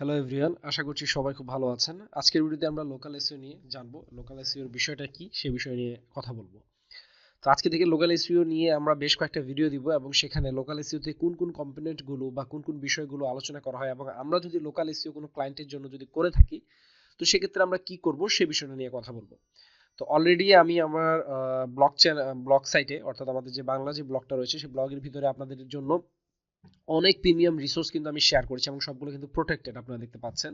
Hello everyone আশা করছি সবাই খুব ভালো আছেন। আজকের ভিডিওতে আমরা লোকাল এসইও নিয়ে জানব। লোকাল এসইওর বিষয়টা কি? সে বিষয় নিয়ে কথা বলব। তো আজকে থেকে লোকাল এসইও নিয়ে আমরা বেশ কয়েকটা ভিডিও দিব এবং সেখানে লোকাল এসইওতে কোন কোন কম্পোনেন্টগুলো বা কোন কোন বিষয়গুলো আলোচনা করা হয় এবং আমরা যদি লোকাল এসইও কোনো ক্লায়েন্টের জন্য যদি করে থাকি, তো সেক্ষেত্রে আমরা কি করব সে বিষয়টা নিয়ে কথা বলব। তো অলরেডি আমি আমার ব্লগ চ্যানেল ব্লগ সাইটে অর্থাৎ আমাদের যে বাংলা যে ব্লগটা রয়েছে সেই ব্লগের ভিতরে আপনাদের জন্য অনেক প্রিমিয়াম রিসোর্স কিন্তু আমি শেয়ার করেছি এবং সবগুলো কিন্তু প্রোটেক্টেড আপনারা দেখতে পাচ্ছেন।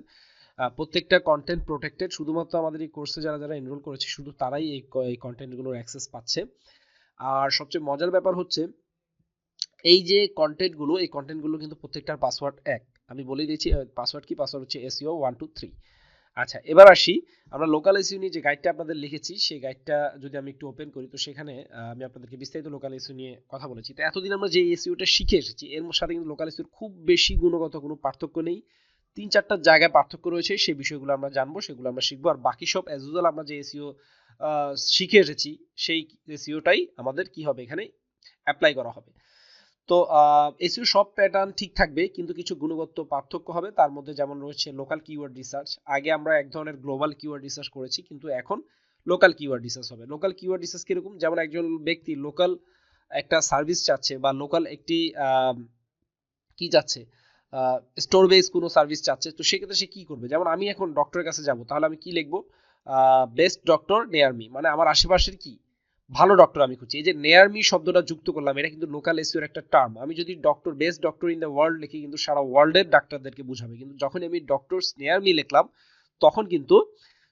প্রত্যেকটা কন্টেন্ট প্রোটেক্টেড শুধুমাত্র আমাদের এই কোর্সে যারা যারা এনরোল করেছে, শুধু তারাই এই এই কন্টেন্টগুলোর অ্যাক্সেস পাচ্ছে। আর সবচেয়ে মজার ব্যাপার হচ্ছে, এই যে কন্টেন্টগুলো এই কন্টেন্টগুলো কিন্তু প্রত্যেকটার পাসওয়ার্ড এক। আমি বলে দিয়েছি পাসওয়ার্ড কি? পাসওয়ার্ড হচ্ছে এসইও ওয়ান টু থ্রি আচ্ছা এবার আসি। আমরা লোকাল এসইউ নিয়ে যে গাইডটা আপনাদের লিখেছি, সেই গাইডটা যদি আমি একটু ওপেন করি, তো সেখানে আমি আপনাদেরকে বিস্তারিত লোকাল এসইউ নিয়ে কথা বলেছি। তো এতদিন আমরা যে এসইউটা শিখে এসেছি, এর সাথে কিন্তু লোকাল এসইউর খুব বেশি গুণগত কোনো পার্থক্য নেই। তিন চারটা জায়গায় পার্থক্য রয়েছে, সেই বিষয়গুলো আমরা জানব, সেগুলো আমরা শিখব। আর বাকি সব অ্যাজ ইউজুয়াল আমরা যে এসইও শিখে এসেছি, সেই এসইওটাই আমাদের কি হবে এখানে অ্যাপ্লাই করা হবে। তো এসইও সব প্যাটার্ন ঠিক থাকবে, কিন্তু কিছু গুণগত পার্থক্য হবে। তার মধ্যে যেমন রয়েছে লোকাল কিওয়ার্ড রিসার্চ আগে আমরা এক ধরনের গ্লোবাল কিওয়ার্ড রিসার্চ করেছি, কিন্তু এখন লোকাল কিওয়ার্ড রিসার্চ হবে। লোকাল কিওয়ার্ড রিসার্চ কীরকম? যেমন একজন ব্যক্তি লোকাল একটা সার্ভিস চাচ্ছে বা লোকাল একটি কি চাচ্ছে স্টোর বেস কোনো সার্ভিস চাচ্ছে, তো সেক্ষেত্রে সে কি করবে? যেমন আমি এখন ডক্টরের কাছে যাব, তাহলে আমি কি লিখব? বেস্ট ডক্টর নেয়ার মি মানে আমার আশেপাশের কি? ভালো ডক্টর আমি খুঁজছি। এই যে নেয়ারমি শব্দটা যুক্ত করলাম, এটা কিন্তু লোকাল এসিওর একটা টার্ম আমি যদি doctor best doctor in the world লিখি, কিন্তু সারা ওয়ার্ল্ডের ডাক্তারদেরকে বুঝাবে। কিন্তু যখন আমি ডক্টর নেয়ারমি লিখলাম, তখন কিন্তু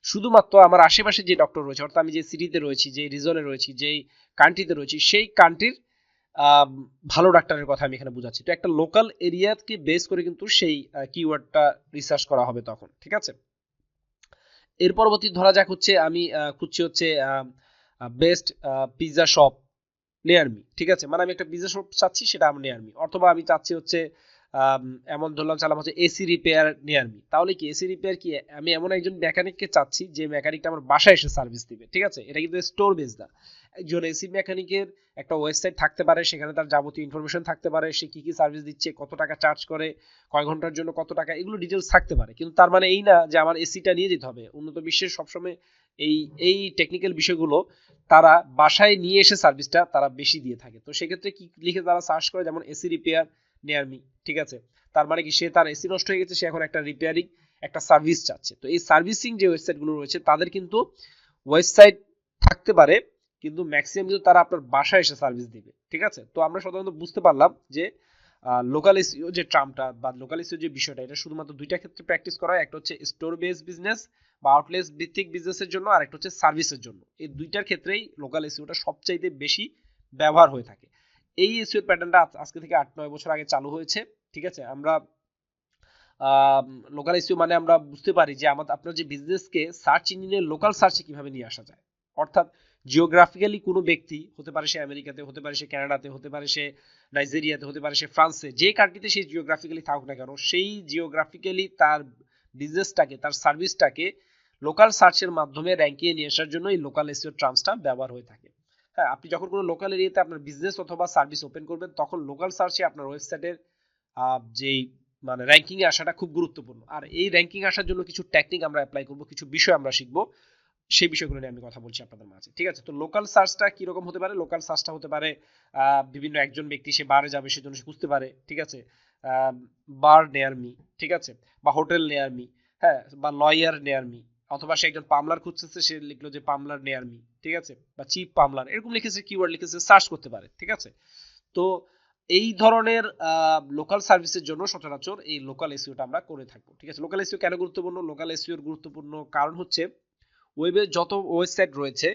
শুধুমাত্র আমার আশেপাশে যে ডক্টর রয়েছে, অর্থাৎ আমি যে সিটিতে রয়েছি, যে রিজনে রয়েছি, যেই কান্ট্রিতে রয়েছি, সেই কান্ট্রির ভালো ডাক্তারের কথা আমি এখানে বুঝাচ্ছি। তো একটা লোকাল এরিয়াকে বেস করে কিন্তু সেই কিওয়ার্ডটা রিসার্চ করা হবে তখন, ঠিক আছে? এর পরবর্তী ধরা যাক হচ্ছে, আমি খুঁজছি হচ্ছে best pizza shop near me ঠিক আছে? মানে আমি একটা পিৎজা শপ চাচ্ছি, সেটা আমি নেয়ার মি অথবা আমি চাচ্ছি হচ্ছে এমন ধরলাম, চালাম হচ্ছে এসি রিপেয়ার নিয়ার মি তাহলে কি এসি রিপেয়ার কি? আমি এমন একজন মেকানিককে চাচ্ছি, যে মেকানিকটা আমার বাসায় এসে সার্ভিস দিবে, ঠিক আছে? এটা কিন্তু স্টোর বেস না। একজন এসি মেকানিকের একটা ওয়েবসাইট থাকতে পারে, সেখানে তার যাবতীয় ইনফরমেশন থাকতে পারে, সে কি কি সার্ভিস দিচ্ছে, কত টাকা চার্জ করে, কয় ঘণ্টার জন্য কত টাকা, এগুলো ডিটেলস থাকতে পারে। কিন্তু তার মানে এই না যে আমার এসিটা নিয়ে যেতে হবে। উন্নত বিশ্বের সবসময় এই এই টেকনিক্যাল বিষয়গুলো তারা বাসায় নিয়ে এসে সার্ভিসটা তারা বেশি দিয়ে থাকে। তো সেক্ষেত্রে কি লিখে তারা সার্চ করে? যেমন এসি রিপেয়ার নিয়ার মি ঠিক আছে? তার মানে কি? সে তার এসি নষ্ট হয়ে গেছে, সে এখন একটা রিপেয়ারিং একটা সার্ভিস চাচ্ছে। তো এই সার্ভিসিং যে ওয়েবসাইটগুলো রয়েছে, তাদের কিন্তু ওয়েবসাইট থাকতে পারে, কিন্তু ম্যাক্সিমাম কিন্তু তারা আপনার বাসায় এসে সার্ভিস দিবে, ঠিক আছে? তো আমরা সাধারণত বুঝতে পারলাম যে লোকাল এসিও যে ট্রামটা বা লোকাল এসিও যে বিষয়টা, এটা শুধুমাত্র দুইটা ক্ষেত্রে প্র্যাকটিস করা হয়। একটা হচ্ছে স্টোর বেস বিজনেস বা আউটলেস ভিত্তিক বিজনেসের জন্য আর একটা হচ্ছে সার্ভিসের জন্য। এই দুইটার ক্ষেত্রেই লোকাল এসিওটা সবচাইতে বেশি ব্যবহার হয়ে থাকে। এই এসিও প্যাটার্নটা আজকে থেকে আট, নয় বছর আগে চালু হয়েছে, ঠিক আছে? আমরা লোকাল এসিও মানে আমরা বুঝতে পারি যে আমাদের, আপনার যে বিজনেসকে সার্চ ইঞ্জিনে লোকাল সার্চে কীভাবে নিয়ে আসা যায়। অর্থাৎ জিওগ্রাফিক্যালি কোনো ব্যক্তি, হতে পারে সে আমেরিকাতে, হতে পারে সে কানাডাতে, হতে পারে সে নাইজেরিয়াতে, হতে পারে সে ফ্রান্সে, যে কান্ট্রিতে সে জিওগ্রাফিক্যালি থাকুক না কেন, সেই জিওগ্রাফিক্যালি তার বিজনেসটাকে তার সার্ভিসটাকে লোকাল সার্চের মাধ্যমে র্যাঙ্কিয়ে নিয়ে আসার জন্য এই লোকাল এসিও ট্রান্সটা ব্যবহার হয়ে থাকে। হ্যাঁ আপনি যখন কোনো লোকাল এরিয়াতে আপনার বিজনেস অথবা সার্ভিস ওপেন করবেন, তখন লোকাল সার্চে আপনার ওয়েবসাইটের যেই মানে র্যাঙ্কিং এ আসাটা খুব গুরুত্বপূর্ণ। আর এই র্যাঙ্কিং আসার জন্য কিছু টেকনিক আমরা অ্যাপ্লাই করব, কিছু বিষয় আমরা শিখব, সেই বিষয়গুলো নিয়ে আমি কথা বলছি আপনাদের মাঝে, ঠিক আছে? তো লোকাল সার্চটা কীরকম হতে পারে? লোকাল সার্চটা হতে পারে বিভিন্ন একজন ব্যক্তি সে বারে যাবে, সেজন্য সে বুঝতে পারে, ঠিক আছে? বার নেয়ার মি ঠিক আছে? বা হোটেল নেয়ার মি হ্যাঁ বা লয়ার নেয়ার মি অথবা সে একজন পামলার খুঁজতেছে, সে লিখলো যে পামলার নেয়ার মি ঠিক আছে? বা চিপ পামলার, এরকম লিখেছে কিওয়ার্ড লিখেছে সার্চ করতে পারে, ঠিক আছে? তো এই ধরনের লোকাল সার্ভিসের জন্য সচরাচর এই লোকাল এসিওটা আমরা করে থাকব, ঠিক আছে? লোকাল এসিও কেন গুরুত্বপূর্ণ? লোকাল এসিওর গুরুত্বপূর্ণ কারণ হচ্ছে ওয়েবে যত ওয়েবসাইট রয়েছে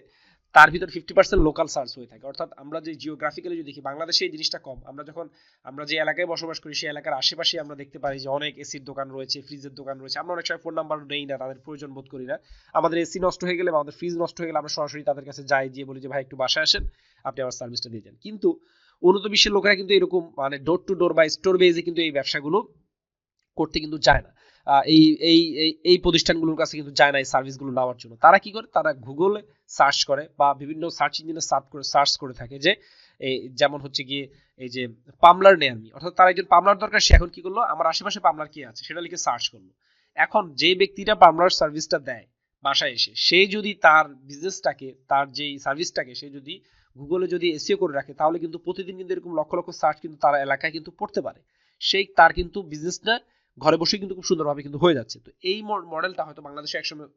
তার ভিতর ফিফটি পার্সেন্ট লোকাল সার্চ হয়ে থাকে। অর্থাৎ আমরা যে জিওগ্রাফিক্যালি যদি দেখি, বাংলাদেশে এই জিনিসটা কম। আমরা যখন, আমরা যে এলাকায় বসবাস করি, সেই এলাকার আশেপাশে আমরা দেখতে পারি যে অনেক এসির দোকান রয়েছে ফ্রিজের দোকান রয়েছে। আমরা অনেক সময় ফোন নাম্বার নেই না, তাদের প্রয়োজন বোধ করি না। আমাদের এসি নষ্ট হয়ে গেলে আমাদের ফ্রিজ নষ্ট হয়ে গেলে আমরা সরাসরি তাদের কাছে যাই, গিয়ে বলি যে, ভাই, একটু বাসায় আসেন, আপনি আমার সার্ভিসটা দিয়ে যান। কিন্তু উন্নত বিশ্বের লোকেরা কিন্তু এরকম মানে ডোর টু ডোর বা স্টোর বেজে কিন্তু এই ব্যবসাগুলো করতে কিন্তু যায় না। এই এই এই প্রতিষ্ঠানগুলোর কাছে কিন্তু যায় না এই সার্ভিসগুলো নেওয়ার জন্য। তারা কি করে? তারা গুগলে সার্চ করে বা বিভিন্ন সার্চ ইঞ্জিনে সার্চ করে সার্চ করে থাকে যে, এই যেমন হচ্ছে গিয়ে এই যে পামলার নেয়ারমি অর্থাৎ তার একজন পামলার দরকার, সে এখন কি করল? আমার আশেপাশে পামলার কি আছে, সেটা লিখে সার্চ করল। এখন যে ব্যক্তিটা পামলার সার্ভিসটা দেয় বাসায় এসে, সে যদি তার বিজনেসটাকে তার যেই সার্ভিসটাকে সে যদি গুগলে যদি এসিও করে রাখে, তাহলে কিন্তু প্রতিদিন কিন্তু এরকম লক্ষ লক্ষ সার্চ কিন্তু তার এলাকায় কিন্তু পড়তে পারে। সেই তার কিন্তু বিজনেসটা ঘরে বসে কিন্তু খুব সুন্দরভাবে কিন্তু হয়ে যাচ্ছে। তো এই মডেলটা হয়তো বাংলাদেশে একসময়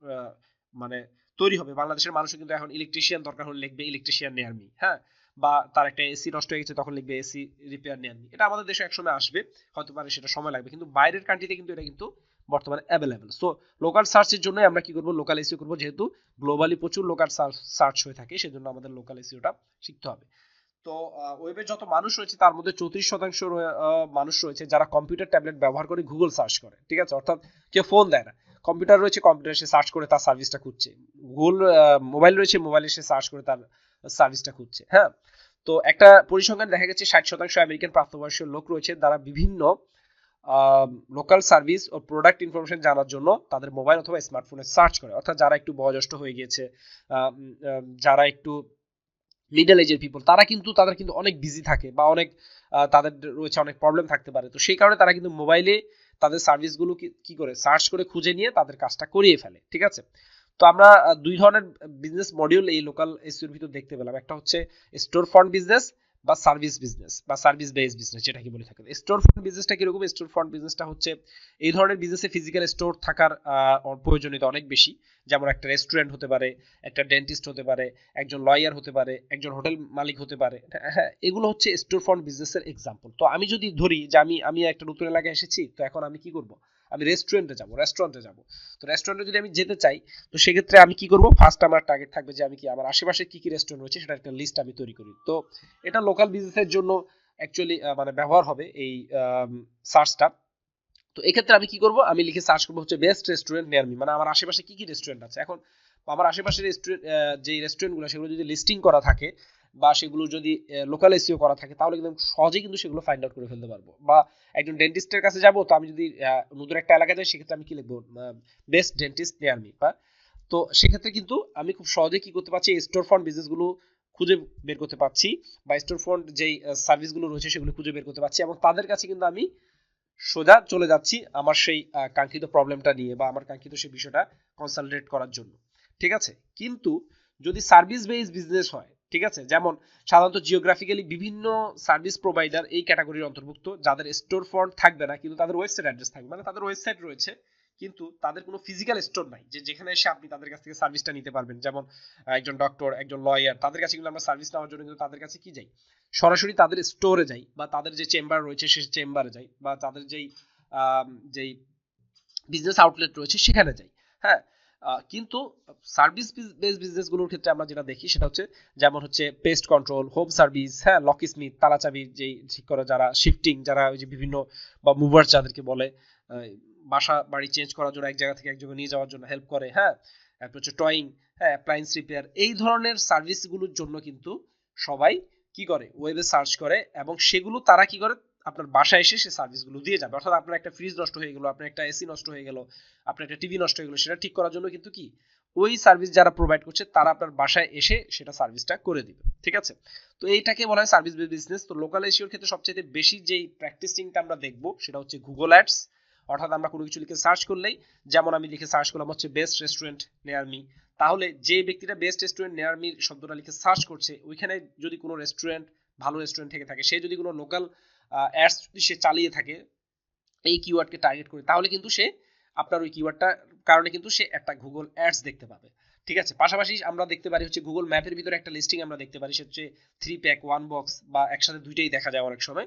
মানে তৈরি হবে। বাংলাদেশের মানুষও কিন্তু এখন ইলেকট্রিশিয়ান দরকার হলে লিখবে ইলেকট্রিশিয়ান নেয়ার মি হ্যাঁ? বা তার একটা এসি নষ্ট হয়ে গেছে, তখন লিখবে এসি রিপেয়ার নেয়ার মি এটা আমাদের দেশে একসময় আসবে, হয়তো পারে সেটা সময় লাগবে। কিন্তু বাইরের কান্ট্রিতে কিন্তু এটা কিন্তু বর্তমানে অ্যাভেলেবেল সো লোকাল সার্চের জন্য আমরা কি করব? লোকাল এসিও করব। যেহেতু গ্লোবালি প্রচুর লোকাল সার্চ হয়ে থাকে, সেজন্য আমাদের লোকাল এসিওটা শিখতে হবে। তো ওয়েবে যত মানুষ রয়েছে, তার মধ্যে চৌত্রিশ শতাংশ মানুষ রয়েছে যারা কম্পিউটার ট্যাবলেট ব্যবহার করে গুগল সার্চ করে, ঠিক আছে? অর্থাৎ কেউ ফোন দেয় না। কম্পিউটার রয়েছে কম্পিউটার সে সার্চ করে তার সার্ভিসটা খুঁজছে। গুগল মোবাইল রয়েছে মোবাইলে সে সার্চ করে তার সার্ভিসটা খুঁজছে হ্যাঁ? তো একটা পরিসংখ্যান দেখা গেছে, ষাট শতাংশ আমেরিকান প্রাপ্তবয়স্ক লোক রয়েছে যারা বিভিন্ন লোকাল সার্ভিস ও প্রোডাক্ট ইনফরমেশন জানার জন্য তাদের মোবাইল অথবা স্মার্টফোনে সার্চ করে। অর্থাৎ যারা একটু বয়োজ্যেষ্ঠ হয়ে গিয়েছে যারা একটু মিডল এজের পিপল তারা কিন্তু, তাদের কিন্তু অনেক বিজি থাকে বা অনেক তাদের রয়েছে অনেক প্রবলেম থাকতে পারে। তো সেই কারণে তারা কিন্তু মোবাইলে তাদের সার্ভিসগুলো কি করে? সার্চ করে খুঁজে নিয়ে তাদের কাজটা করিয়ে ফেলে, ঠিক আছে? তো আমরা দুই ধরনের বিজনেস মডিউল এই লোকাল এসিওর ভিতর দেখতে পেলাম। একটা হচ্ছে স্টোর ফ্রন্ট বিজনেস বা সার্ভিস বিজনেস বা সার্ভিস বেস বিজনেস যেটাকে বলে থাকেন। স্টোর ফ্রন্ট বিজনেসটা কীরকম? স্টোর ফ্রন্ট বিজনেসটা হচ্ছে এই ধরনের বিজনেসে ফিজিক্যাল স্টোর থাকার প্রয়োজনীয়তা অনেক বেশি। যেমন একটা রেস্টুরেন্ট হতে পারে, একটা ডেন্টিস্ট হতে পারে, একজন লয়ার হতে পারে, একজন হোটেল মালিক হতে পারে। হ্যাঁ এগুলো হচ্ছে স্টোর ফ্রন্ট বিজনেসের এক্সাম্পল তো আমি যদি ধরি যে আমি আমি একটা নতুন এলাকায় এসেছি, তো এখন আমি কি করব? আমি রেস্টুরেন্টে যাব রেস্টুরেন্টে যাব। তো রেস্টুরেন্টে যদি আমি যেতে চাই, তো সেক্ষেত্রে আমি কি করব? ফার্স্ট আমার টার্গেট থাকবে যে আমি কি আমার আশেপাশে কি কি রেস্টুরেন্ট রয়েছে সেটা একটা লিস্ট আমি তৈরি করি। তো এটা লোকাল বিজনেসের জন্য অ্যাকচুয়ালি মানে ব্যবহার হবে এই সার্চটা তো এক্ষেত্রে আমি কি করব? আমি লিখে সার্চ করব হচ্ছে বেস্ট রেস্টুরেন্ট নিয়ার মি মানে আমার আশেপাশে কি কি রেস্টুরেন্ট আছে? এখন আমার আশেপাশে রেস্টুরেন্ট যে রেস্টুরেন্টগুলো সেগুলো যদি লিস্টিং করা থাকে বা সেগুলো যদি লোকাল এসিও করা থাকে, তাহলে কিন্তু সহজেই কিন্তু সেগুলো ফাইন্ড আউট করে ফেলতে পারব। বা একজন ডেন্টিস্টের কাছে যাব, তো আমি যদি নতুন একটা এলাকায় যাই, সেক্ষেত্রে আমি কি লিখব? বেস্ট ডেন্টিস্ট নিয়ার মি বা? তো সেক্ষেত্রে কিন্তু আমি খুব সহজে কি করতে পারছি স্টোর ফ্রন্ট বিজনেসগুলো খুঁজে বের করতে পারছি, বা স্টোর ফ্রন্ট যেই সার্ভিসগুলো রয়েছে, সেগুলো খুঁজে বের করতে পারছি, এবং তাদের কাছে কিন্তু আমি সোজা চলে যাচ্ছি আমার সেই কাঙ্ক্ষিত প্রবলেমটা নিয়ে, বা আমার কাঙ্ক্ষিত সেই বিষয়টা কনসালটেট করার জন্য। ঠিক আছে? কিন্তু যদি সার্ভিস বেস বিজনেস হয় ঠিক আছে? যেমন সাধারণত জিওগ্রাফিক্যালি বিভিন্ন সার্ভিস প্রোভাইডার এই ক্যাটাগরির অন্তর্ভুক্ত, যাদের স্টোর ফ্রন্ট থাকবে না, কিন্তু তাদের ওয়েবসাইট অ্যাড্রেস থাকবে। মানে তাদের ওয়েবসাইট রয়েছে, কিন্তু তাদের কোনো ফিজিক্যাল স্টোর নাই, যে যেখানে এসে আপনি তাদের কাছ থেকে সার্ভিসটা নিতে পারবেন। যেমন একজন ডক্টর একজন লয়ার তাদের কাছে কিন্তু আমরা সার্ভিস নেওয়ার জন্য কিন্তু তাদের কাছে কি যাই? সরাসরি তাদের স্টোরে যাই, বা তাদের যে চেম্বার রয়েছে সেই চেম্বারে যাই, বা তাদের যেই যেই বিজনেস আউটলেট রয়েছে, সেখানে যাই। হ্যাঁ? কিন্তু সার্ভিস বেস বিজনেসগুলোর ক্ষেত্রে আমরা যেটা দেখি সেটা হচ্ছে, যেমন হচ্ছে পেস্ট কন্ট্রোল হোম সার্ভিস হ্যাঁ লকি স্মিথ তালাচাবি যেই ঠিক করে যারা শিফটিং যারা ওই যে বিভিন্ন বা মুভার যাদেরকে বলে বাসা বাড়ি চেঞ্জ করার জন্য এক জায়গা থেকে এক জায়গায় নিয়ে যাওয়ার জন্য হেল্প করে হ্যাঁ তারপর হচ্ছে টয়িং হ্যাঁ অ্যাপ্লায়েন্স রিপেয়ার এই ধরনের সার্ভিসগুলোর জন্য কিন্তু সবাই কি করে? ওয়েবে সার্চ করে এবং সেগুলো তারা কি করে? আপনার বাসায় এসে সে সার্ভিসগুলো দিয়ে যাবে। অর্থাৎ আপনার একটা ফ্রিজ নষ্ট হয়ে গেল, আপনার একটা এসি নষ্ট হয়ে গেল, আপনার একটা টিভি নষ্ট হয়ে গেল, সেটা ঠিক করার জন্য কিন্তু কি? ওই সার্ভিস যারা প্রোভাইড করছে, তারা আপনার বাসায় এসে সেটা সার্ভিসটা করে দিবে। ঠিক আছে? তো এইটাকে বলা হয় সার্ভিস বিজনেস তো লোকাল এশিওর ক্ষেত্রে সবচেয়ে বেশি যেই প্র্যাকটিসিংটা আমরা দেখব, সেটা হচ্ছে গুগল অ্যাডস অর্থাৎ আমরা কোনো কিছু লিখে সার্চ করলেই, যেমন আমি লিখে সার্চ করলাম হচ্ছে বেস্ট রেস্টুরেন্ট নেয়ার মি তাহলে যে ব্যক্তিটা বেস্ট রেস্টুরেন্ট নেয়ার মি শব্দটা লিখে সার্চ করছে, ওইখানে যদি কোনো রেস্টুরেন্ট ভালো রেস্টুরেন্ট থেকে থাকে, সে যদি কোনো লোকাল অ্যাডস যদি সে চালিয়ে থাকে, এই কিওয়ার্ডকে টার্গেট করে, তাহলে কিন্তু সে আপনার ওই কিওয়ার্ডটা কারণে কিন্তু সে একটা গুগল অ্যাডস দেখতে পাবে। ঠিক আছে? পাশাপাশি আমরা দেখতে পারি হচ্ছে গুগল ম্যাপের ভিতরে একটা লিস্টিং আমরা দেখতে পারি, সে হচ্ছে থ্রি প্যাক ওয়ান বক্স বা একসাথে দুইটাই দেখা যায় অনেক সময়।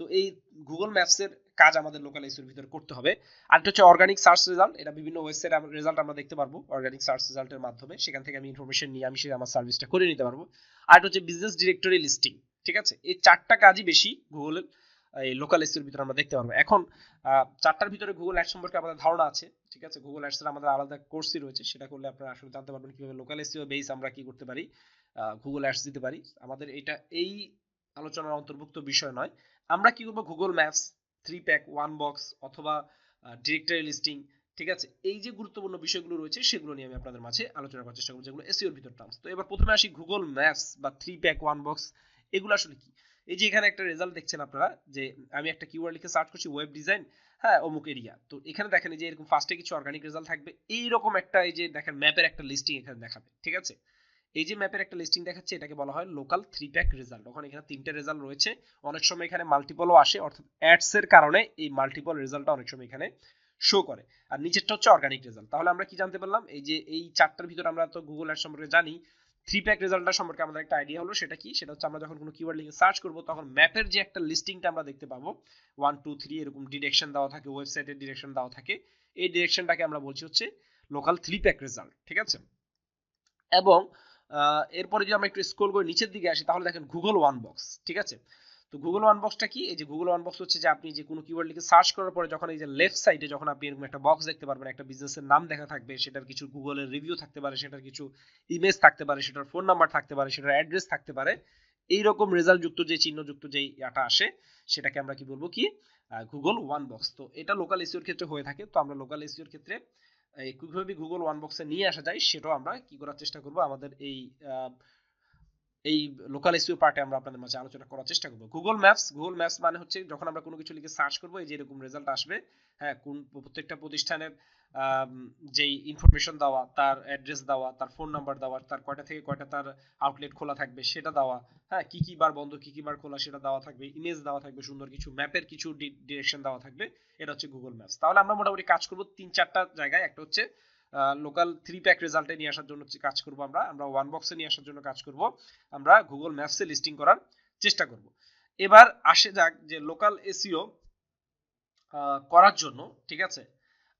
তো এই গুগল ম্যাপসের কাজ আমাদের লোকাল এসির ভিতরে করতে হবে। আরেকটা হচ্ছে অর্গানিক সার্চ রেজাল্ট এটা বিভিন্ন ওয়েবসাইট রেজাল্ট আমরা দেখতে পারব অর্গানিক সার্চ রেজাল্টের মাধ্যমে। সেখান থেকে আমি ইনফরমেশন নিয়ে আমি সে আমার সার্ভিসটা করে নিতে পারব। আর হচ্ছে বিজনেস ডিরেক্টরি লিস্টিং ঠিক আছে? এই চারটা কাজই বেশি গুগলের এই লোকাল এসির ভিতরে আমরা দেখতে পারব। এখন চারটার ভিতরে গুগল অ্যাডস সম্পর্কে আমাদের ধারণা আছে, ঠিক আছে? গুগল অ্যাডস এর আমাদের আলাদা কোর্সই রয়েছে, সেটা করলে আপনারা আসলে জানতে পারবেন কীভাবে লোকাল এসিও বেস আমরা কি করতে পারি গুগল অ্যাডস দিতে পারি। আমাদের এটা, এই আলোচনার অন্তর্ভুক্ত বিষয় নয়। আমরা কি করব? Google maps three pack one box অথবা ডিরেক্টরি লিস্টিং ঠিক আছে? এই যে গুরুত্বপূর্ণ বিষয়গুলো রয়েছে, সেগুলো নিয়ে আমি আপনাদের মাঝে আলোচনা করার চেষ্টা করব, যেগুলো এসিওর ভিতর টার্মস তো এবার প্রথমে আসি গুগল ম্যাপস বা থ্রি প্যাক ওয়ান বক্স এগুলো আসলে কি? এই যে এখানে একটা রেজাল্ট দেখছেন আপনারা, যে আমি একটা কিওয়ার্ড লিখে সার্চ করছি ওয়েব ডিজাইন হ্যাঁ অমুক এরিয়া তো এখানে দেখেন যে এরকম ফার্স্টে কিছু অর্গানিক রেজাল্ট থাকবে। এইরকম একটা এই যে দেখেন ম্যাপের একটা লিস্টিং এখানে দেখাবে, ঠিক আছে? এই যে ম্যাপের একটা লিস্টিং দেখাচ্ছে, এটাকে বলা হয় লোকাল থ্রি প্যাক রেজাল্ট ওখানে এখানে তিনটে রেজাল্ট রয়েছে। অনেক সময় এখানে মাল্টিপলও আসে, অর্থাৎ অ্যাডস এর কারণে এই মাল্টিপল রেজাল্টটা অনেক সময় এখানে শো করে। আর নিচেরটা হচ্ছে অর্গানিক রেজাল্ট তাহলে আমরা কি জানতে পারলাম? এই যে এই চারটার ভিতরে আমরা তো গুগল অ্যাড সম্পর্কে জানি থ্রি প্যাক রেজাল্টটা সম্পর্কে আমাদের একটা আইডিয়া হলো, সেটা কি? সেটা হচ্ছে আমরা যখন কোনো কিওয়ার্ড লিখে সার্চ করব, তখন ম্যাপের যে একটা লিস্টিংটা আমরা দেখতে পাবো ওয়ান টু থ্রি এরকম ডিরেকশন দেওয়া থাকে ওয়েবসাইটের ডিরেকশন দেওয়া থাকে, এই ডিরেকশনটাকে আমরা বলছি হচ্ছে লোকাল থ্রি প্যাক রেজাল্ট ঠিক আছে? এবং এরপরে যদি আমরা একটু স্ক্রল করে নিচের দিকে আসি, তাহলে দেখেন গুগল ওয়ান বক্স ঠিক আছে? তো গুগল ওয়ান বক্সটা কি? এই যে গুগল ওয়ান বক্স হচ্ছে যে আপনি যে কোনো কিওয়ার্ড লিখে সার্চ করার পরে যখন এই যে লেফট সাইডে যখন আপনি এরকম একটা বক্স দেখতে পারবেন, একটা বিজনেসের নাম দেখা থাকবে, সেটার কিছু গুগলের রিভিউ থাকতে পারে, সেটার কিছু ইমেজ থাকতে পারে, সেটার ফোন নাম্বার থাকতে পারে, সেটার অ্যাড্রেস থাকতে পারে, এইরকম রেজাল্ট যুক্ত যে চিহ্নযুক্ত যে ইয়াটা আসে, সেটাকে আমরা কি বলব কি? গুগল ওয়ান বক্স তো এটা লোকাল এসিওর ক্ষেত্রে হয়ে থাকে। তো আমরা লোকাল এসিওর ক্ষেত্রে কীভাবে গুগল ওয়ান বক্সে নিয়ে আসা যায়, সেটাও আমরা কি করার চেষ্টা করব? আমাদের এই এই লোকাল এসইও পার্টে আমরা আপনাদের মাঝে আলোচনা করার চেষ্টা করব। গুগল ম্যাপস গুগল ম্যাপস মানে হচ্ছে যখন আমরা কোনো কিছু লিখে সার্চ করব, এই যে এরকম রেজাল্ট আসবে হ্যাঁ কোন প্রত্যেকটা প্রতিষ্ঠানের যেই ইনফরমেশন দেওয়া, তার অ্যাড্রেস দেওয়া, তার ফোন নাম্বার দেওয়া, তার কয়টা থেকে কয়টা তার আউটলেট খোলা থাকবে সেটা দেওয়া হ্যাঁ কি কি বার বন্ধ, কি কি বার খোলা সেটা দেওয়া থাকবে ইমেজ দেওয়া থাকবে, সুন্দর কিছু ম্যাপের কিছু ডিরেকশন দেওয়া থাকবে, এটা হচ্ছে গুগল ম্যাপস তাহলে আমরা মোটামুটি কাজ করব তিন চারটা জায়গায়, একটা হচ্ছে লোকাল থ্রি প্যাক রেজাল্টে নিয়ে আসার জন্য কাজ করব আমরা। আমরা ওয়ান বক্সে নিয়ে আসার জন্য কাজ করব। আমরা গুগল ম্যাপসে লিস্টিং করার চেষ্টা করব। এবার আসে যাক যে লোকাল এসিও করার জন্য, ঠিক আছে?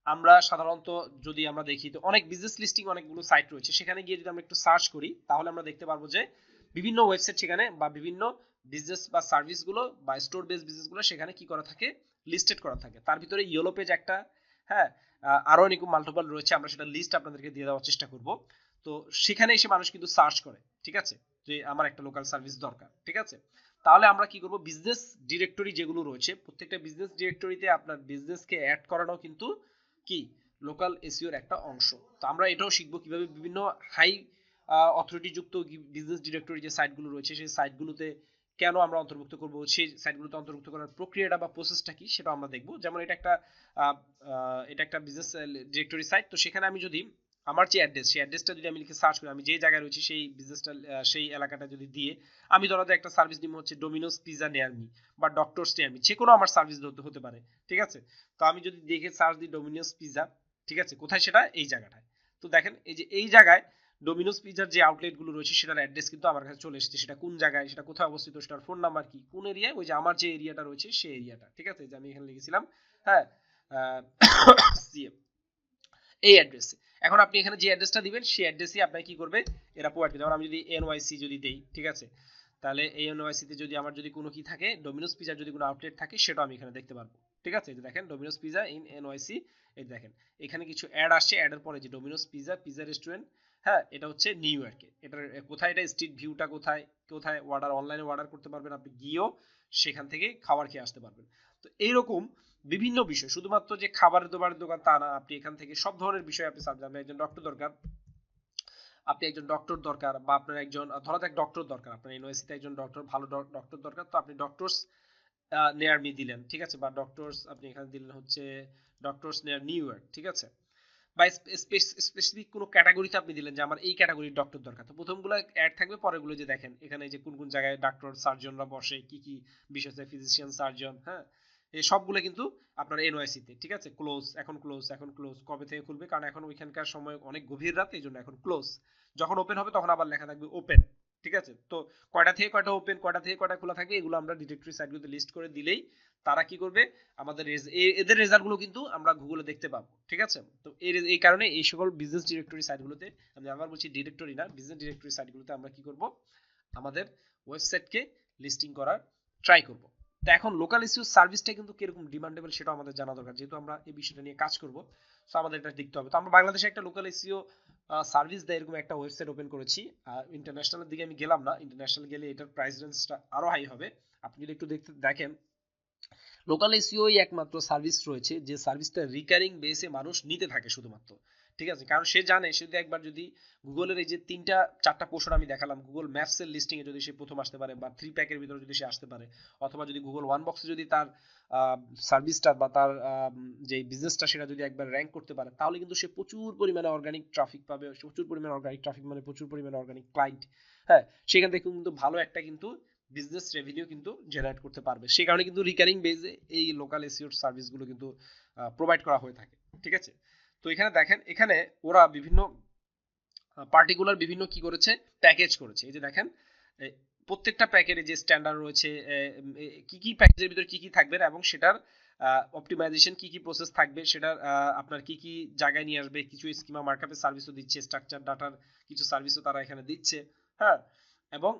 আমরা সাধারণত যদি আমরা দেখি, তো অনেক বিজনেস লিস্টিং অনেকগুলো সাইট রয়েছে। সেখানে গিয়ে যদি আমরা একটু সার্চ করি, তাহলে আমরা দেখতে পারব যে বিভিন্ন ওয়েবসাইট সেখানে বা বিভিন্ন বিজনেস বা সার্ভিসগুলো বা স্টোর বেস বিজনেসগুলো সেখানে কি করা থাকে লিস্টেড করা থাকে। তার ভিতরে ইয়েলো পেজ একটা হ্যাঁ আরও অনেক মাল্টিপল রয়েছে, আমরা সেটা লিস্ট আপনাদেরকে দিয়ে দেওয়ার চেষ্টা করব। তো সেখানে এসে মানুষ কিন্তু সার্চ করে, ঠিক আছে? যে আমার একটা লোকাল সার্ভিস দরকার, ঠিক আছে? তাহলে আমরা কি করব? বিজনেস ডিরেক্টরি যেগুলো রয়েছে, প্রত্যেকটা বিজনেস ডিরেক্টরিতে আপনার বিজনেসকে অ্যাড করানো কিন্তু কি? লোকাল এসিওর একটা অংশ। তো আমরা এটাও শিখব কীভাবে বিভিন্ন হাই অথরিটি যুক্ত বিজনেস ডিরেক্টরি যে সাইটগুলো রয়েছে, সেই সাইটগুলোতে কেন আমরা অন্তর্ভুক্ত করব, সেই সাইটগুলোতে অন্তর্ভুক্ত করার প্রক্রিয়াটা বা প্রসেসটা কি সেটা আমরা দেখব। যেমন এটা একটা এটা একটা বিজনেস ডিরেক্টরি সাইট তো সেখানে আমি যদি আমার যে অ্যাড্রেস সেই অ্যাড্রেসটা যদি আমি লিখে সার্চ করি, আমি যে জায়গায় রয়েছি সেই বিজনেসটা সেই এলাকাটা যদি দিয়ে আমি ধরো একটা সার্ভিস দিব হচ্ছে ডোমিনোস পিজা নেয়ার মি বা ডক্টরস নেয়ার মি যে কোনো আমার সার্ভিস হতে পারে, ঠিক আছে? তো আমি যদি দেখে সার্চ দিই ডোমিনোস পিজা ঠিক আছে? কোথায় সেটা? এই জায়গাটায়। তো দেখেন, এই যে এই জায়গায় ডোমিনোস পিজার যে আউটলেটগুলো রয়েছে সেটার অ্যাড্রেস কিন্তু আমার কাছে চলে এসেছে। সেটা কোন জায়গায়? সেটা কোথায় অবস্থিত? সেটার ফোন নাম্বার কি? কোন এরিয়ায় ওই যে আমার যে এরিয়াটা রয়েছে সেই এরিয়াটা ঠিক আছে? যে আমি এখানে লিখেছিলাম। হ্যাঁ? এই অ্যাড্রেসে এখন আপনি এখানে যে অ্যাড্রেসটা দিবেন, সেই অ্যাড্রেসই আপনাকে কি করবে? এরা প্রোভাইড করবে। যেমন আমি যদি এনওয়াইসি যদি দেই, ঠিক আছে? তাহলে এই এনওয়াইসিতে যদি আমার যদি কোনো কি থাকে ডোমিনোস পিজার যদি কোনো আউটলেট থাকে, সেটাও আমি এখানে দেখতে পারব। ঠিক আছে? এই দেখেন ডোমিনোস পিজা ইন এনওয়াইসি এই দেখেন। এখানে কিছু অ্যাড আসছে। অ্যাডের পরে যে ডোমিনোস পিজা পিজা রেস্টুরেন্ট হ্যাঁ এটা হচ্ছে নিউ ইয়র্কে এটার কোথায় এটা স্ট্রিট ভিউটা কোথায় কোথায় অর্ডার অনলাইনে অর্ডার করতে পারবেন আপনি, গিয়েও সেখান থেকে খাবার খেয়ে আসতে পারবেন। তো এইরকম বিভিন্ন বিষয়, শুধুমাত্র যে খাবারের দোকানের দোকান তা না, আপনি এখান থেকে সব ধরনের বিষয় আপনি সার্চ জানবেন। একজন ডক্টর দরকার, আপনি একজন ডক্টর দরকার বা আপনার একজন, ধরো এক ডক্টর দরকার, আপনার ইউনিভার্সিটিতে একজন ডক্টর ভালো ডক্টর দরকার, তো আপনি ডক্টরস নেয়ার মি দিলেন, ঠিক আছে? বা ডক্টরস আপনি এখানে দিলেন হচ্ছে ডক্টরস নেয়ার নিউ ইয়র্ক ঠিক আছে? বা স্পেসিফিক কোনো ক্যাটাগরিতে আপনি দিলেন যে আমার এই ক্যাটাগরির ডক্টর দরকার। তো প্রথমগুলো অ্যাড থাকবে পরেগুলো যে দেখেন, এখানে যে কোন কোন জায়গায় ডাক্তার সার্জনরা বসে, কি কি বিষয় ফিজিশিয়ান সার্জন হ্যাঁ? এই সবগুলো কিন্তু আপনার এনওয়াইসিতে ঠিক আছে? ক্লোজ এখন ক্লোজ এখন ক্লোজ কবে থেকে খুলবে? কারণ এখন ওইখানকার সময় অনেক গভীর রাত এই জন্য এখন ক্লোজ যখন ওপেন হবে, তখন আবার লেখা থাকবে ওপেন ঠিক আছে? তো কয়টা থেকে কয়টা ওপেন কয়টা থেকে কয়টা খোলা থাকবে এগুলো আমরা ডিরেক্টরি সাইটগুলোতে লিস্ট করে দিলেই তারা কি করবে? আমাদের এদের রেজাল্টগুলো কিন্তু আমরা গুগলে দেখতে পাবো, ঠিক আছে? তো এই কারণে এই সকল বিজনেস ডিরেক্টরি সাইটগুলোতে আমি আবার বলছি ডিরেক্টরি না বিজনেস ডিরেক্টরি সাইটগুলোতে আমরা কি করব? আমাদের ওয়েবসাইটকে লিস্টিং করার ট্রাই করব। তো এখন লোকাল ইস্যু সার্ভিসটা কিন্তু কীরকম ডিমান্ডেবল সেটাও আমাদের জানা দরকার। যেহেতু আমরা এই বিষয়টা নিয়ে কাজ করব সো আমাদের এটা দেখতে হবে। তো আমরা বাংলাদেশে একটা লোকাল ইস্যু সার্ভিস দেয় এরকম একটা ওয়েবসাইট ওপেন করেছি। আর ইন্টারন্যাশনালের দিকে আমি গেলাম না। ইন্টারন্যাশনাল গেলে এটার প্রাইস রেঞ্জটা আরও হাই হবে। আপনি যদি একটু দেখতে দেখেন লোকাল এসিওই একমাত্র সার্ভিস রয়েছে, যে সার্ভিসটা রিকারিং বেসে মানুষ নিতে থাকে শুধুমাত্র। ঠিক আছে? কারণ সে জানে, সে যদি একবার যদি গুগলের এই যে তিনটা, চারটা পোর্শন আমি দেখালাম, গুগল ম্যাপসের লিস্টিং এ যদি সে প্রথম আসতে পারে বা থ্রি প্যাকের ভিতরে যদি সে আসতে পারে, অথবা যদি গুগল ওয়ান বক্সে যদি তার সার্ভিসটা বা তার যে বিজনেসটা সেটা যদি একবার র্যাঙ্ক করতে পারে, তাহলে কিন্তু সে প্রচুর পরিমাণে অর্গানিক ট্রাফিক পাবে, প্রচুর পরিমাণে অর্গানিক ট্রাফিক মানে প্রচুর পরিমাণে অর্গানিক ক্লায়েন্ট হ্যাঁ? সেখান থেকে কিন্তু ভালো একটা কিন্তু বিজনেস রেভিনিউ কিন্তু জেনারেট করতে পারবে। সেই কারণে কিন্তু রিকারিং বেজে এই লোকাল এসিওর সার্ভিসগুলো কিন্তু প্রোভাইড করা হয়ে থাকে, ঠিক আছে? তো এখানে দেখেন, এখানে ওরা বিভিন্ন পার্টিকুলার বিভিন্ন কি করেছে? প্যাকেজ করেছে। এই যে দেখেন প্রত্যেকটা প্যাকেজে যে স্ট্যান্ডার্ড রয়েছে কি কি প্যাকেজের ভিতরে কি কি থাকবে এবং সেটার অপটিমাইজেশন কি কি প্রসেস থাকবে, সেটার আপনার কি কি জায়গায় নিয়ে আসবে, কিছু স্কিমা মার্কআপের সার্ভিসও দিচ্ছে স্ট্রাকচার ডাটার কিছু সার্ভিসও তারা এখানে দিচ্ছে হ্যাঁ? এবং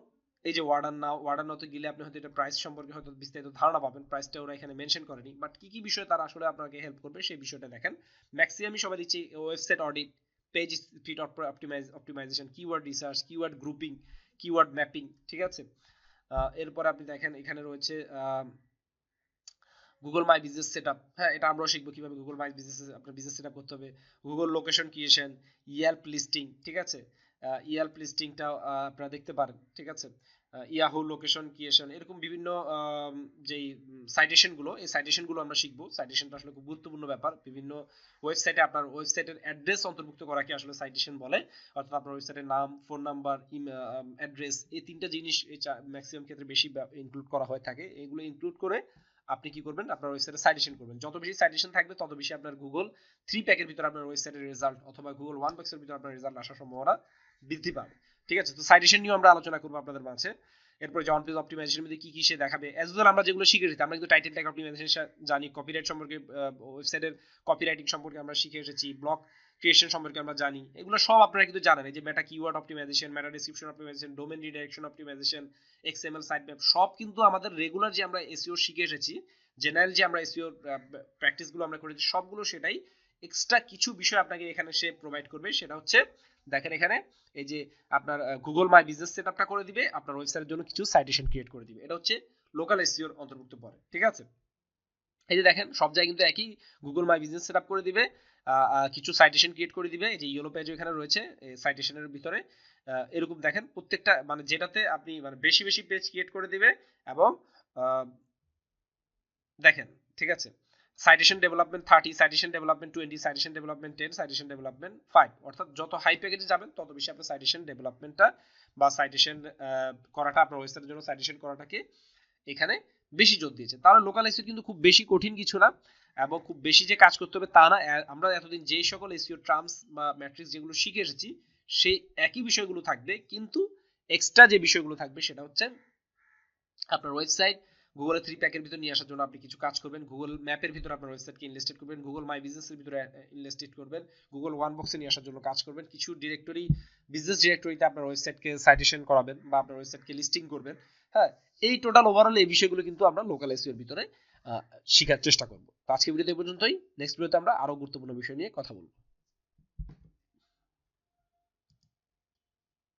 এই যে ওয়ার্ডার নাও ওয়ার্ডার নাওতে গেলে আপনি হয়তো এটা প্রাইস সম্পর্কে হয়তো বিস্তারিত ধারণা পাবেন প্রাইসটা ওরা এখানে মেনশন করেনি বাট কি কি বিষয়ে তারা আসলে আপনাকে হেল্প করবে সেই বিষয়টা দেখেন। ম্যাক্সিমামই সবাই দিচ্ছি website audit page speed optimize optimization keyword research keyword grouping keyword mapping ঠিক আছে? এরপর আপনি দেখেন এখানে রয়েছে Google my business set up হ্যাঁ এটা আমরাও শিখব কীভাবে গুগল মাই বিজনেস আপনার বিজনেস সেট আপ করতে হবে। Google location creation Yelp listing ঠিক আছে? ইয়াল্প লিস্টিংটা আপনারা দেখতে পারেন, ঠিক আছে? ইয়াহু লোকেশন ক্রিয়েশন এরকম বিভিন্ন যেই সাইটেশনগুলো এই সাইটেশনগুলো আমরা শিখব। সাইটেশনটা আসলে খুব গুরুত্বপূর্ণ ব্যাপার। বিভিন্ন ওয়েবসাইটে আপনার ওয়েবসাইটের অ্যাড্রেস অন্তর্ভুক্ত করাকে আসলে সাইটেশন বলে। অর্থাৎ আপনার ওয়েবসাইটের নাম ফোন নাম্বার অ্যাড্রেস এই তিনটা জিনিস ম্যাক্সিমাম ক্ষেত্রে বেশি ইনক্লুড করা হয়ে থাকে। এগুলো ইনক্লুড করে আপনি কি করবেন? আপনার ওয়েবসাইটে সাইটেশন করবেন। যত বেশি সাইটেশন থাকবে, তত বেশি আপনার গুগল থ্রি প্যাকের ভিতরে আপনার ওয়েবসাইটের রেজাল্ট অথবা গুগল ওয়ান বক্সের ভিতরে আপনার রেজাল্ট আসার সম্ভাবনা বৃদ্ধি পাবে। ঠিক আছে? তো সাইটেশন নিয়ে আমরা আলোচনা করব আপনাদের মাঝে। এরপর যে অনপেজ অপটিমাইজেশন মধ্যে কি কি সে দেখাবে? অ্যাজ ওয়েল আমরা যেগুলো শিখে এসেছি আমরা কিন্তু টাইটেল ট্যাগ অপটিমাইজেশন জানি। কপিরাইট সম্পর্কে ওয়েবসাইটের কপিরাইটিং সম্পর্কে আমরা শিখে এসেছি ব্লগ ক্রিয়েশন সম্পর্কে আমরা জানি। এগুলো সব আপনারা কিন্তু জানেন। যে meta keyword optimization meta description optimization domain redirection optimization XML site map সব কিন্তু আমাদের রেগুলার যে আমরা এসইও শিখে এসেছি জেনারেল যে আমরা এসইও প্র্যাকটিসগুলো আমরা করেছি, সবগুলো সেটাই এক্সট্রা কিছু বিষয় আপনাকে এখানে সে প্রোভাইড করবে। সেটা হচ্ছে দেখেন এখানে, এই যে আপনার গুগল মাই বিজনেস সেটআপটা করে দিবে, আপনার ওয়েবসাইটের জন্য কিছু সাইটেশন ক্রিয়েট করে দিবে। এটা হচ্ছে লোকাল এসইওর অন্তর্ভুক্ত পড়ে ঠিক আছে? এই যে দেখেন, সব জায়গায় কিন্তু একই গুগল মাই বিজনেস সেটআপ করে দিবে কিছু সাইটেশন ক্রিয়েট করে দিবে। এই যে ইয়েলো পেজ এখানে রয়েছে সাইটেশনের ভিতরে এরকম দেখেন, প্রত্যেকটা মানে যেটাতে আপনি মানে বেশি বেশি পেজ ক্রিয়েট করে দিবে এবং দেখেন, ঠিক আছে? Citation development thirty citation development twenty citation development ten citation development five অর্থাৎ যত হাই প্যাকেজে যাবেন, তত বেশি আপনার সাইটেশন ডেভেলপমেন্টটা বা সাইটেশন করাটা আপনার ওয়েবসাইটের জন্য সাইটেশন করাটাকে এখানে বেশি জোর দিয়েছে। তাহলে লোকাল এসিও কিন্তু খুব বেশি কঠিন কিছু না এবং খুব বেশি যে কাজ করতে হবে তা না। আমরা এতদিন যে সকল এসিও ট্রামস বা ম্যাট্রিক্স যেগুলো শিখে এসেছি, সেই একই বিষয়গুলো থাকবে। কিন্তু এক্সট্রা যে বিষয়গুলো থাকবে, সেটা হচ্ছে আপনার ওয়েবসাইট গুগলের থ্রি প্যাকের ভিতরে নিয়ে আসার জন্য আপনি কিছু কাজ করবেন। গুগল ম্যাপের ভিতরে আপনার ওয়েবসাইটকে ইনভেস্টেড করবেন। গুগল মাই বিজনেসের ভিতরে ইনভেস্টেড করবেন। গুগল ওয়ান বক্সে নিয়ে আসার জন্য কাজ করবেন। কিছু ডিরেক্টরি বিজনেস ডিরেক্টরিতে আপনার ওয়েবসাইটকে সাইটেশন করাবেন বা আপনার ওয়েবসাইটকে লিস্টিং করবেন। হ্যাঁ এই টোটাল ওভারঅল এই বিষয়গুলো কিন্তু আমরা লোকাল এসিওর ভিতরে শেখার চেষ্টা করব। তো আজকে ভিডিওতে পর্যন্তই। নেক্সট ভিডিওতে আমরা আরও গুরুত্বপূর্ণ বিষয় নিয়ে কথা বলব।